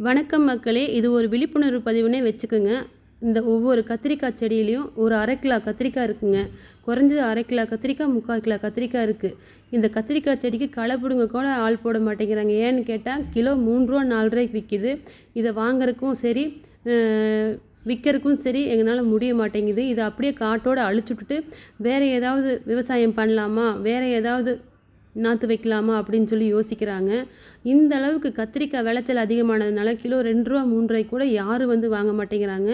வணக்கம் மக்களே இது ஒரு விழிப்புணர்வு பதிவுனே வச்சுக்கோங்க. இந்த ஒவ்வொரு கத்திரிக்காய் செடியிலையும் ஒரு அரை கிலோ கத்திரிக்காய் இருக்குங்க. குறைஞ்சது அரை கிலோ கத்திரிக்காய் முக்கால் கிலோ கத்திரிக்காய் இருக்குது இந்த கத்திரிக்காய் செடிக்கு களை பிடுங்க கூட ஆள் போட மாட்டேங்கிறாங்க. ஏன்னு கேட்டால் கிலோ மூணு ரூபா நாலு ரூபாய்க்கு விற்கிது இதை வாங்குறதுக்கும் சரி விற்கிறதுக்கும் சரி எங்களால் முடிய மாட்டேங்குது. இதை அப்படியே காட்டோடு அழிச்சுட்டுட்டு வேறு ஏதாவது விவசாயம் பண்ணலாமா? வேறு ஏதாவது நாற்று வைக்கலாமா அப்படின்னு சொல்லி யோசிக்கிறாங்க. இந்த அளவுக்கு கத்திரிக்காய் விளைச்சல் அதிகமானதுனால கிலோ ரெண்டு ரூபா மூணு ரூபாய்க்கு கூட யாரும் வந்து வாங்க மாட்டேங்கிறாங்க.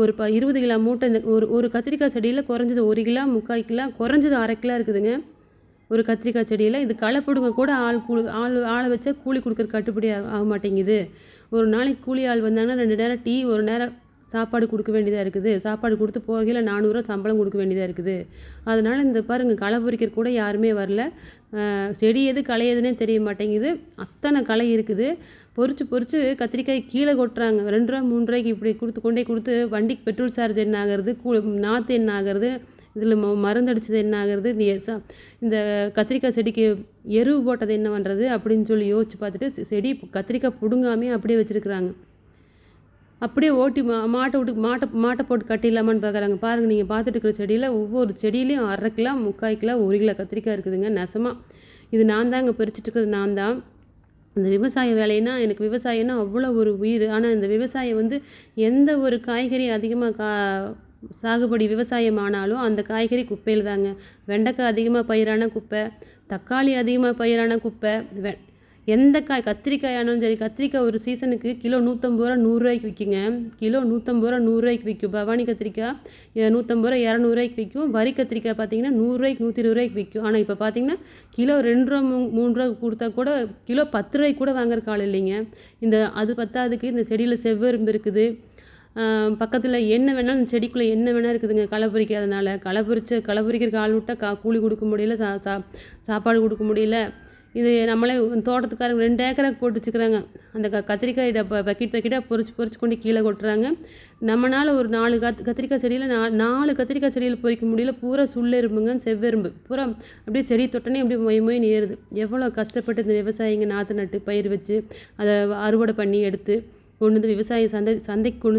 ஒரு ப இருபது கிலோ மூட்டை இந்த ஒரு ஒரு கத்திரிக்காய் செடியில் குறைஞ்சது ஒரு கிலோ முக்கால் கிலோ குறைஞ்சது அரை கிலோ இருக்குதுங்க. ஒரு கத்திரிக்காய் செடியில் இது களை பிடுங்க கூட ஆள் கூலி ஆள் ஆளை வச்சா கூலி கொடுக்குற கட்டுப்படி ஆக ஆக மாட்டேங்குது. ஒரு நாளைக்கு கூலி ஆள் வந்தாங்கன்னா ரெண்டு நேரம் டீ ஒரு நேரம் சாப்பாடு கொடுக்க வேண்டியதாக இருக்குது. சாப்பாடு கொடுத்து போகையில் நானூறுரூவா சம்பளம் கொடுக்க வேண்டியதாக இருக்குது. அதனால் இந்த பாருங்கள் களை பறிக்கிற கூட யாருமே வரல. செடி எது களை எதுனே தெரிய மாட்டேங்குது. அத்தனை களை இருக்குது. பொறிச்சு பொறிச்சு கத்திரிக்காய் கீழே கொட்டுறாங்க. ரெண்டு ரூபா மூணு ரூபாய்க்கு இப்படி கொடுத்து கொண்டே கொடுத்து வண்டிக்கு பெட்ரோல் சார்ஜ் என்ன ஆகிறது? கூ நாற்று என்ன ஆகிறது? இதில் ம மருந்தடிச்சது என்ன ஆகிறது? இந்த கத்திரிக்காய் செடிக்கு எருவு போட்டது என்ன பண்ணுறது அப்படின்னு சொல்லி யோசிச்சு பார்த்துட்டு செடி கத்திரிக்காய் பிடுங்காமே அப்படியே வச்சுருக்குறாங்க. அப்படியே ஓட்டி மா மாட்டை விட்டு மாட்டை மாட்டை போட்டு கட்டிடலாமான்னு பார்க்குறாங்க. பாருங்கள் நீங்கள் பார்த்துட்டு இருக்கிற செடியில் ஒவ்வொரு செடியிலையும் அரை கிலோ முக்கால் கிலோ ஒரு கிலோ கத்திரிக்காய் இருக்குதுங்க நெசமாக இது நான் தாங்க பறிச்சுட்டு இருக்கிறது நான் தான். இந்த விவசாய வேலைன்னா எனக்கு விவசாயம்னா அவ்வளோ ஒரு உயிர். ஆனால் இந்த விவசாயம் வந்து எந்த ஒரு காய்கறி அதிகமாக கா சாகுபடி விவசாயம் ஆனாலும் அந்த காய்கறி குப்பையில் தாங்க. வெண்டைக்காய் அதிகமாக பயிரான குப்பை தக்காளி அதிகமாக பயிரான குப்பை வெ எந்த காய் கத்திரிக்காய் ஆனாலும் சரி கத்திரிக்காய் ஒரு சீசனுக்கு கிலோ நூற்றம்பது ரூபா நூறுரூவாய்க்கு விற்குங்க. கிலோ நூற்றம்பது ரூபா நூறுரூவாய்க்கு விற்கும். பவானி கத்திரிக்காய் நூற்றம்பது ரூபா இரநூறுவாய்க்கு விற்கும். வரி கத்திரிக்காய் பார்த்தீங்கன்னா நூறுரூவாய்க்கு நூற்றி இருபது ரூபாய்க்கு விற்கும். ஆனால் இப்போ பார்த்தீங்கன்னா கிலோ ரெண்டு ரூபா மூ மூணு ரூபா கொடுத்தா கூட கிலோ பத்து ரூபாய்க்கு கூட வாங்குற காலம் இல்லைங்க. இந்த அது பத்தாதுக்கு இந்த செடியில் செவ்வரும்பு இருக்குது. பக்கத்தில் என்ன வேணாலும் செடிக்குள்ளே என்ன வேணால் இருக்குதுங்க களை பறிக்காதனால. களை பறிச்ச களை பறிக்கிறதுக்கு ஆள் விட்டால் கா கூலி கொடுக்க முடியல சா சா சாப்பாடு கொடுக்க முடியல. இது நம்மளே தோட்டத்துக்காரங்க ரெண்டு ஏக்கராக்கு போட்டு வச்சுக்கிறாங்க. அந்த க கத்திரிக்காய் டப்பா பக்கெட் பக்கெட்டாக பொறிச்சு பொறிச்சு கொண்டு கீழே கொட்டுறாங்க. நம்மளால் ஒரு நாலு கத் கத்திரிக்காய் செடியில் நா நாலு கத்திரிக்காய் செடியில் பொறிக்க முடியல. பூரா சுள்ளெரும்புங்க செவ்வெரும்பு. பூரா அப்படியே செடி தொட்டனே அப்படியே மொய் மொய் நேருது. எவ்வளோ கஷ்டப்பட்டு இந்த விவசாயிங்க நாற்று நட்டு பயிர் வச்சு அதை அறுவடை பண்ணி எடுத்து கொண்டு வந்து விவசாய சந்தை சந்தைக்கு கொண்டு